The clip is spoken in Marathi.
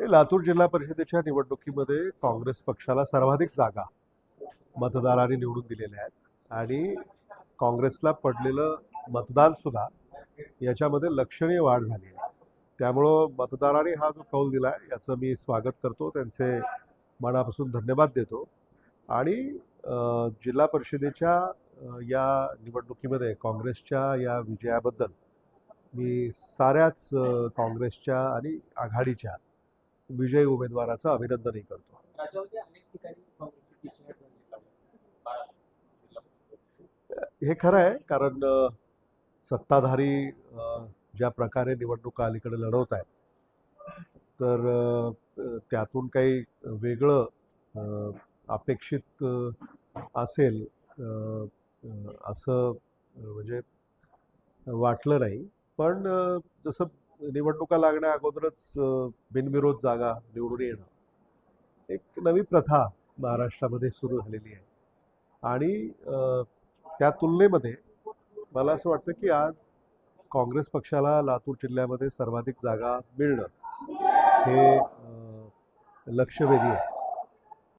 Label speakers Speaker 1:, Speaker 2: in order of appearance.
Speaker 1: हे लातूर जिल्हा परिषदेच्या निवडणुकीमध्ये काँग्रेस पक्षाला सर्वाधिक जागा मतदारांनी निवडून दिलेल्या आहेत. आणि काँग्रेसला पडलेलं मतदान सुद्धा याच्यामध्ये लक्षणीय वाढ झाली आहे. त्यामुळं मतदारांनी हा जो कौल दिला आहे याचं मी स्वागत करतो. त्यांचे मनापासून धन्यवाद देतो. आणि जिल्हा परिषदेच्या या निवडणुकीमध्ये काँग्रेसच्या या विजयाबद्दल मी साऱ्याच काँग्रेसच्या आणि आघाडीच्या विजयी उमेदवाराचं अभिनंदनही करतो. हे खरं आहे कारण सत्ताधारी ज्या प्रकारे निवडणुका अलीकडे लढवत आहेत तर त्यातून काही वेगळं अपेक्षित असेल असं म्हणजे वाटलं नाही. पण जसं निवडणुका लागण्या अगोदरच बिनविरोध जागा निवडून येणं एक नवी प्रथा महाराष्ट्रामध्ये सुरू झालेली आहे. आणि त्या तुलनेमध्ये मला असं वाटतं की आज काँग्रेस पक्षाला लातूर जिल्ह्यामध्ये सर्वाधिक जागा मिळणं हे लक्षवेधी आहे.